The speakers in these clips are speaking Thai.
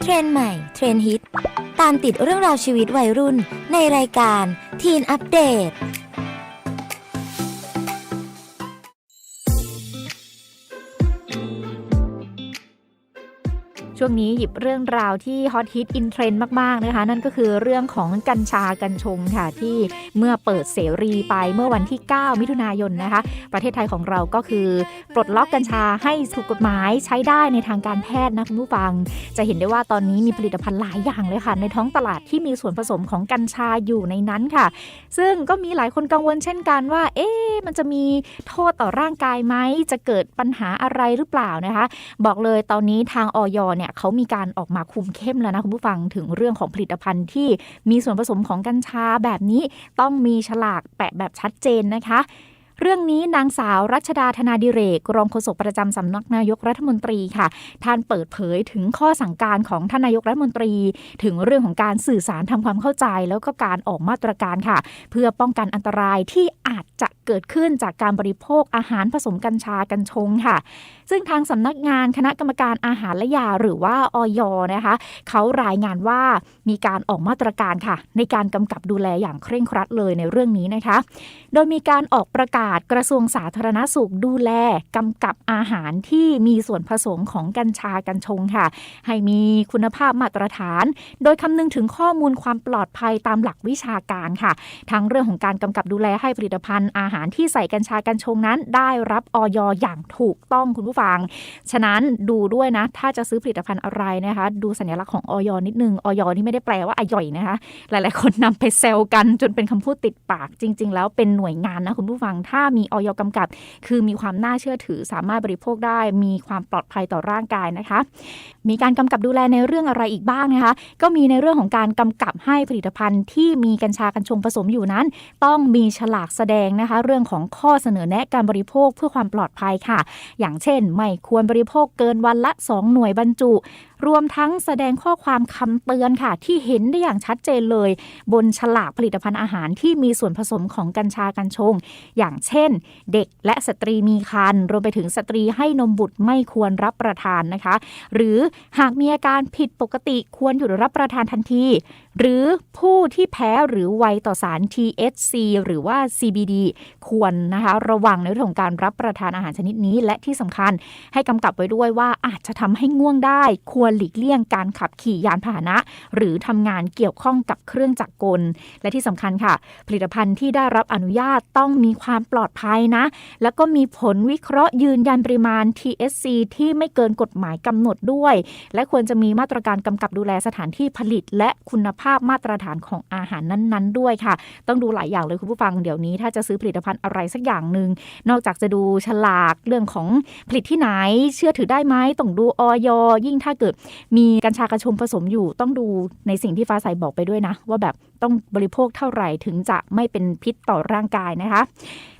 เทรนใหม่ เทรนฮิต ตามติดเรื่องราวชีวิตวัยรุ่นในรายการทีน ช่วงนี้หยิบเรื่องราวที่ฮอตฮิตอินเทรนด์มาก ๆ นะคะ นั่นก็คือเรื่องของกัญชากัญชงค่ะ ที่เมื่อเปิดเสรีไปเมื่อวันที่ 9 มิถุนายนนะคะ ประเทศไทยของเราก็คือ ปลดล็อกกัญชาให้ถูกกฎหมายใช้ได้ในทางการแพทย์นะคุณผู้ฟัง จะเห็นได้ว่าตอนนี้มีผลิตภัณฑ์หลายอย่างเลยค่ะ ในท้องตลาดที่มีส่วนผสมของกัญชาอยู่ในนั้นค่ะ ซึ่งก็มีหลายคนกังวลเช่นกันว่า เอ๊ะมันจะมีโทษต่อร่างกายไหมจะเกิดปัญหาอะไรหรือเปล่านะคะ บอกเลยตอนนี้ทางออยเนี่ยเขามีการออกมาคุมเข้มแล้วนะคุณผู้ฟังถึงเรื่องของผลิตภัณฑ์ที่มีส่วนผสมของกัญชาแบบนี้ต้องมีฉลากแปะแบบชัดเจนนะคะ เรื่องนี้นางสาวรัชดาธนาดิเรก รองโฆษกประจำสำนักนายกรัฐมนตรีค่ะ ท่านเปิดเผยถึงข้อสั่งการของท่านนายกรัฐมนตรี ถึงเรื่องของการสื่อสารทำความเข้าใจ แล้วก็การออกมาตรการค่ะ เพื่อป้องกันอันตรายที่อาจจะเกิดขึ้นจากการบริโภคอาหารผสมกัญชากัญชงค่ะ ซึ่งทางสำนักงานคณะกรรมการอาหารและยาหรือว่าออยนะคะเขารายงานว่ามีการออกมาตรการค่ะ ในการกำกับดูแลอย่างเคร่งครัดเลยในเรื่องนี้นะคะ โดยมีการออกประกาศกระทรวงสาธารณสุขดูแลกำกับอาหารที่มีส่วนผสมของกัญชากัญชงค่ะ ให้มีคุณภาพมาตรฐาน โดยคำนึงถึงข้อมูลความปลอดภัยตามหลักวิชาการค่ะ ทั้งเรื่องของการกำกับดูแลให้ผลิตภัณฑ์อาหารที่ใส่กัญชากัญชงนั้น ได้รับออยอย่างถูกต้องคุณผู้ฟัง ฉะนั้นดูด้วยนะ ถ้าจะซื้อผลิตภัณฑ์อะไรนะคะ ดูสัญลักษณ์ของออยนิดนึงออยนี่ไม่ได้แปลว่าอ่อยนะคะ หลายๆ คนนำไปเซลกันจนเป็นคำพูดติดปากจริง ๆ แล้วเป็นหน่วยงานนะคุณผู้ฟังถ้ามีออยกำกับ คือมีความน่าเชื่อถือสามารถบริโภคได้ มีความปลอดภัยต่อร่างกายนะคะ มีการกำกับดูแลในเรื่องอะไรอีกบ้างนะคะ ก็มีในเรื่องของการกำกับให้ผลิตภัณฑ์ที่มีกัญชากัญชงผสมอยู่นั้น ต้องมีฉลากแสดงนะคะ เรื่องของข้อเสนอแนะการบริโภคเพื่อความปลอดภัยค่ะ อย่างเช่น ไม่ควรบริโภคเกินวันละ 2 หน่วยบรรจุ รวมทั้งแสดงข้อความคำเตือนค่ะ ที่เห็นได้อย่างชัดเจนเลย บนฉลากผลิตภัณฑ์อาหารที่มีส่วนผสมของกัญชากัญชง อย่างเช่น เด็กและสตรีมีครรภ์รวมไปถึงสตรีให้นมบุตรไม่ควรรับประทานนะคะ หรือหากมีอาการผิดปกติควรหยุดรับประทานทันที หรือผู้ที่แพ้หรือไวต่อสาร THC หรือว่า CBD ควรนะคะระวังในเรื่องของการรับประทานอาหารชนิดนี้ และที่สำคัญให้กำกับไว้ด้วยว่าอาจจะทำให้ง่วงได้ ควรหลีกเลี่ยงการขับขี่ยานพาหนะ หรือทำงานเกี่ยวข้องกับเครื่องจักรกล และที่สำคัญค่ะ ผลิตภัณฑ์ที่ได้รับอนุญาตต้องมีความปลอดภัยนะ แล้วก็มีผลวิเคราะห์ยืนยันปริมาณ THC ที่ไม่เกินกฎหมายกำหนดด้วย และควรจะมีมาตรการกำกับดูแลสถานที่ผลิตและคุณภาพมาตรฐานของอาหารนั้นๆ ด้วยค่ะ ต้องดูหลายอย่างเลยคุณผู้ฟังเดี๋ยวนี้ ถ้าจะซื้อผลิตภัณฑ์อะไรสักอย่างหนึ่งนอกจากจะดูฉลากเรื่องของผลิตที่ไหน เชื่อถือได้ไหมต้องดูออยยิ่งถ้าเกิดมีกัญชากระชงผสมอยู่ ต้องดูในสิ่งที่ฟ้าใสบอกไปด้วยนะ ว่าแบบต้องบริโภคเท่าไหร่ถึงจะไม่เป็นพิษต่อร่างกายนะคะ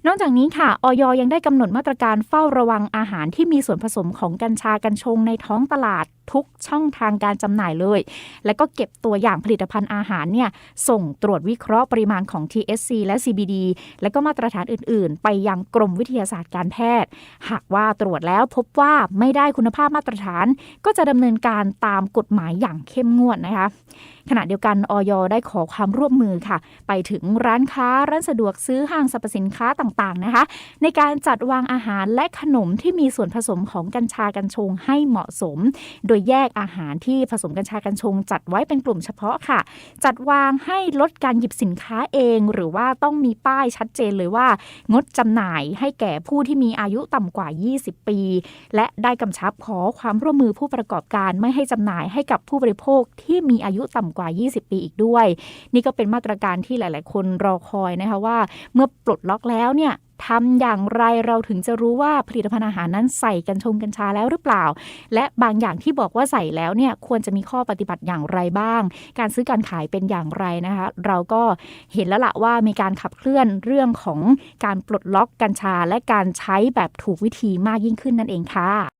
นอกจากนี้ค่ะออยยังได้กำหนดมาตรการเฝ้าระวังอาหารที่มีส่วนผสมของกัญชากัญชงในท้องตลาด ทุกช่องทางการจำหน่ายเลย และก็เก็บตัวอย่างผลิตภัณฑ์อาหารเนี่ยส่งตรวจวิเคราะห์ปริมาณของ THC และ CBD และก็มาตรฐานอื่น ๆ ไปยังกรมวิทยาศาสตร์การแพทย์ หากว่าตรวจแล้วพบว่าไม่ได้คุณภาพมาตรฐาน ก็จะดำเนินการตามกฎหมายอย่างเข้มงวดนะคะขณะเดียวกันออยได้ขอความร่วมมือค่ะ ไปถึงร้านค้าร้านสะดวกซื้อห้างสรรพสินค้าต่างๆนะคะ ในการจัดวางอาหารและขนมที่มีส่วนผสมของกัญชากัญชงให้เหมาะสม โดยยแยกอาหารที่ผสมกัญชากัญชง จัดไว้เป็นกลุ่มเฉพาะค่ะ จัดวางให้ลดการหยิบสินค้าเอง หรือว่าต้องมีป้ายชัดเจนเลยว่า งดจำหน่ายให้แก่ผู้ที่มีอายุต่ำกว่า 20 ปี และได้กำชับขอความร่วมมือผู้ประกอบการไม่ให้จำหน่ายให้กับผู้บริโภคที่มีอายุต่ำกว่า 20 ปีอีกด้วย นี่ก็เป็นมาตรการที่หลาย ๆ คนรอคอยนะคะว่า เมื่อปลดล็อกแล้วเนี่ย ทำอย่างไรเราถึงจะรู้ว่าผลิตภัณฑ์อาหารนั้นใส่กัญชงกัญชาแล้วหรือเปล่า และบางอย่างที่บอกว่าใส่แล้วเนี่ยควรจะมีข้อปฏิบัติอย่างไรบ้าง การซื้อการขายเป็นอย่างไรนะคะ เราก็เห็นแล้วละว่ามีการขับเคลื่อนเรื่องของการปลดล็อกกัญชา และการใช้แบบถูกวิธีมากยิ่งขึ้นนั่นเองค่ะ